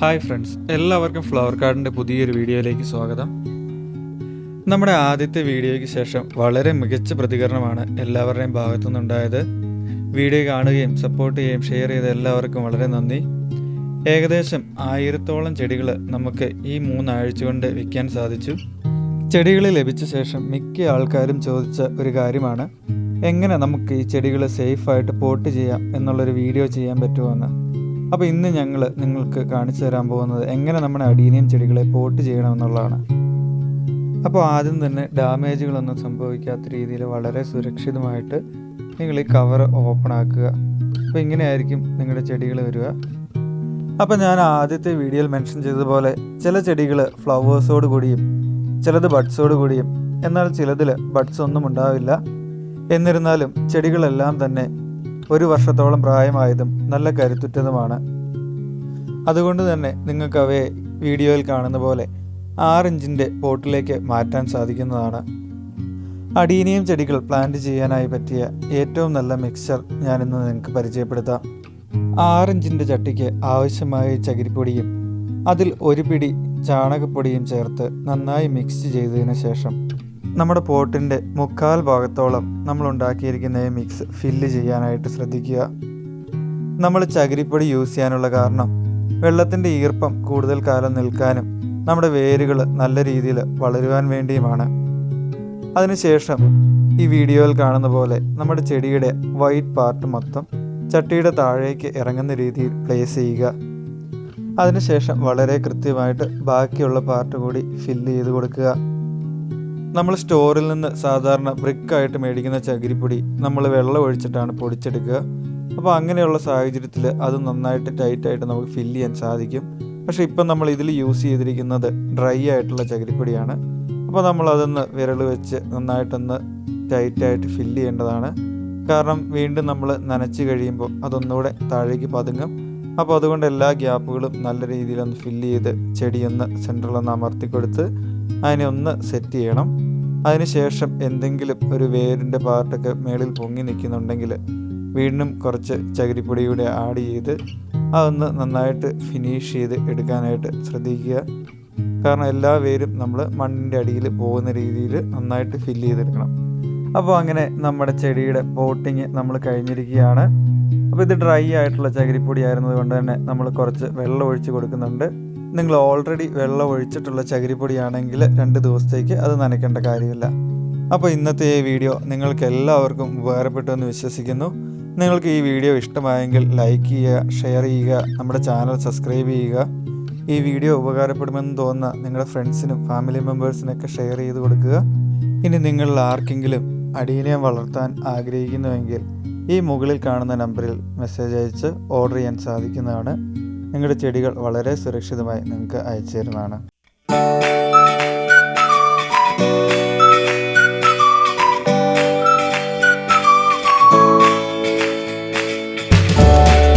Hi friends എല്ലാവർക്കും flower കാർഡിന്റെ പുതിയൊരു വീഡിയോയിലേക്ക് സ്വാഗതം. നമ്മുടെ ആദ്യത്തെ വീഡിയോയ്ക്ക് ശേഷം വളരെ മികച്ച പ്രതികരണമാണ് എല്ലാവരുടെയും ഭാഗത്തുനിന്നുണ്ടായത്. വീഡിയോ കാണുകയും സപ്പോർട്ട് ചെയ്യുകയും ഷെയർ ചെയ്ത എല്ലാവർക്കും വളരെ നന്ദി. ഏകദേശം ആയിരത്തോളം ചെടികൾ നമുക്ക് ഈ മൂന്നാഴ്ച കൊണ്ട് വിൽക്കാൻ സാധിച്ചു. ചെടികൾ ലഭിച്ച ശേഷം മിക്ക ആൾക്കാരും ചോദിച്ച ഒരു കാര്യമാണ് എങ്ങനെ നമുക്ക് ഈ ചെടികൾ സേഫായിട്ട് പോട്ട് ചെയ്യാം എന്നുള്ളൊരു വീഡിയോ ചെയ്യാൻ പറ്റുമോ അപ്പോൾ ഇന്ന് ഞങ്ങൾ നിങ്ങൾക്ക് കാണിച്ചു തരാൻ പോകുന്നത് എങ്ങനെ നമ്മുടെ അടീനിയം ചെടികളെ പോട്ട് ചെയ്യണം എന്നുള്ളതാണ് അപ്പോൾ ആദ്യം തന്നെ ഡാമേജുകളൊന്നും സംഭവിക്കാത്ത രീതിയിൽ വളരെ സുരക്ഷിതമായിട്ട് നിങ്ങൾ ഈ കവർ ഓപ്പൺ ആക്കുക. അപ്പോൾ ഇങ്ങനെയായിരിക്കും നിങ്ങളുടെ ചെടികൾ വരിക. അപ്പോൾ ഞാൻ ആദ്യത്തെ വീഡിയോയിൽ മെൻഷൻ ചെയ്തതുപോലെ ചില ചെടികൾ ഫ്ലവേഴ്സോട് കൂടിയും ചിലത് ബഡ്സോട് കൂടിയും എന്നാൽ ചിലതിൽ ബഡ്സ് ഒന്നും ഉണ്ടാവില്ല. എന്നിരുന്നാലും ചെടികളെല്ലാം തന്നെ ഒരു വർഷത്തോളം പ്രായമായതും നല്ല കരുത്തുറ്റതുമാണ്. അതുകൊണ്ട് തന്നെ നിങ്ങൾക്ക് അവയെ വീഡിയോയിൽ കാണുന്ന പോലെ ആറ് ഇഞ്ചിന്റെ പോട്ടിലേക്ക് മാറ്റാൻ സാധിക്കുന്നതാണ്. അടീനിയം ചെടികൾ പ്ലാന്റ് ചെയ്യാനായി പറ്റിയ ഏറ്റവും നല്ല മിക്സർ ഞാനിന്ന് നിങ്ങൾക്ക് പരിചയപ്പെടുത്താം. ആറ് ഇഞ്ചിന്റെ ചട്ടിക്ക് ആവശ്യമായ ചകിരിപ്പൊടിയും അതിൽ ഒരു പിടി ചാണകപ്പൊടിയും ചേർത്ത് നന്നായി മിക്സ് ചെയ്തതിന് ശേഷം നമ്മുടെ പോട്ടിന്റെ മുക്കാൽ ഭാഗത്തോളം നമ്മൾ ഉണ്ടാക്കിയിരിക്കുന്ന ഈ മിക്സ് ഫില്ല് ചെയ്യാനായിട്ട് ശ്രദ്ധിക്കുക. നമ്മൾ ചകിരിപ്പൊടി യൂസ് ചെയ്യാനുള്ള കാരണം വെള്ളത്തിന്റെ ഈർപ്പം കൂടുതൽ കാലം നിൽക്കാനും നമ്മുടെ വേരുകൾ നല്ല രീതിയിൽ വളരുവാൻ വേണ്ടിയുമാണ്. അതിനുശേഷം ഈ വീഡിയോയിൽ കാണുന്ന പോലെ നമ്മുടെ ചെടിയുടെ വൈറ്റ് പാർട്ട് മൊത്തം ചട്ടിയുടെ താഴേക്ക് ഇറങ്ങുന്ന രീതിയിൽ പ്ലേസ് ചെയ്യുക. അതിനുശേഷം വളരെ കൃത്യമായിട്ട് ബാക്കിയുള്ള പാർട്ട് കൂടി ഫില്ല് ചെയ്ത് കൊടുക്കുക. നമ്മൾ സ്റ്റോറിൽ നിന്ന് സാധാരണ ബ്രിക്കായിട്ട് മേടിക്കുന്ന ചകിരിപ്പൊടി നമ്മൾ വെള്ളം ഒഴിച്ചിട്ടാണ് പൊടിച്ചെടുക്കുക. അപ്പോൾ അങ്ങനെയുള്ള സാഹചര്യത്തിൽ അത് നന്നായിട്ട് ടൈറ്റായിട്ട് നമുക്ക് ഫില്ല് ചെയ്യാൻ സാധിക്കും. പക്ഷേ ഇപ്പം നമ്മൾ ഇതിൽ യൂസ് ചെയ്തിരിക്കുന്നത് ഡ്രൈ ആയിട്ടുള്ള ചകിരിപ്പൊടിയാണ്. അപ്പോൾ നമ്മൾ അതൊന്ന് വിരൽ വെച്ച് നന്നായിട്ടൊന്ന് ടൈറ്റായിട്ട് ഫില്ല് ചെയ്യേണ്ടതാണ്. കാരണം വീണ്ടും നമ്മൾ നനച്ച് കഴിയുമ്പോൾ അതൊന്നുകൂടെ താഴേക്ക് പതുങ്ങും. അപ്പോൾ അതുകൊണ്ട് എല്ലാ ഗ്യാപ്പുകളും നല്ല രീതിയിലൊന്ന് ഫില്ല് ചെയ്ത് ചെടിയൊന്ന് സെന്ററിലൊന്ന് അമർത്തി കൊടുത്ത് അതിനെ ഒന്ന് സെറ്റ് ചെയ്യണം. അതിനുശേഷം എന്തെങ്കിലും ഒരു വേരിന്റെ പാർട്ടൊക്കെ മേളിൽ പൊങ്ങി നിൽക്കുന്നുണ്ടെങ്കിൽ വീണ്ടും കുറച്ച് ചകിരിപ്പൊടിയുടെ ആഡ് ചെയ്ത് അതൊന്ന് നന്നായിട്ട് ഫിനിഷ് ചെയ്ത് എടുക്കാനായിട്ട് ശ്രദ്ധിക്കുക. കാരണം എല്ലാ വേരും നമ്മൾ മണ്ണിന്റെ അടിയിൽ പോകുന്ന രീതിയിൽ നന്നായിട്ട് ഫില്ല് ചെയ്തെടുക്കണം. അപ്പോൾ അങ്ങനെ നമ്മുടെ ചെടിയുടെ പോട്ടിങ് നമ്മൾ കഴിഞ്ഞിരിക്കുകയാണ്. അപ്പോൾ ഇത് ഡ്രൈ ആയിട്ടുള്ള ചകിരിപ്പൊടി ആയിരുന്നത് കൊണ്ട് തന്നെ നമ്മൾ കുറച്ച് വെള്ളം ഒഴിച്ച് കൊടുക്കുന്നുണ്ട്. നിങ്ങൾ ഓൾറെഡി വെള്ളം ഒഴിച്ചിട്ടുള്ള ചകിരിപ്പൊടിയാണെങ്കിൽ രണ്ട് ദിവസത്തേക്ക് അത് നനയ്ക്കേണ്ട കാര്യമില്ല. അപ്പോൾ ഇന്നത്തെ ഈ വീഡിയോ നിങ്ങൾക്ക് എല്ലാവർക്കും ഉപകാരപ്പെട്ടു എന്ന് വിശ്വസിക്കുന്നു. നിങ്ങൾക്ക് ഈ വീഡിയോ ഇഷ്ടമായെങ്കിൽ ലൈക്ക് ചെയ്യുക ഷെയർ ചെയ്യുക നമ്മുടെ ചാനൽ സബ്സ്ക്രൈബ് ചെയ്യുക. ഈ വീഡിയോ ഉപകാരപ്പെടുമെന്ന് തോന്നുന്ന നിങ്ങളുടെ ഫ്രണ്ട്സിനും ഫാമിലി മെമ്പേഴ്സിനൊക്കെ ഷെയർ ചെയ്ത് കൊടുക്കുക. ഇനി നിങ്ങളിൽ ആർക്കെങ്കിലും അടിയനെ വളർത്താൻ ആഗ്രഹിക്കുന്നുവെങ്കിൽ ഈ മുകളിൽ കാണുന്ന നമ്പറിൽ മെസ്സേജ് അയച്ച് ഓർഡർ ചെയ്യാൻ സാധിക്കുന്നതാണ്. നിങ്ങളുടെ ചെടികൾ വളരെ സുരക്ഷിതമായി നിങ്ങൾക്ക് അയച്ചു തരുന്നതാണ്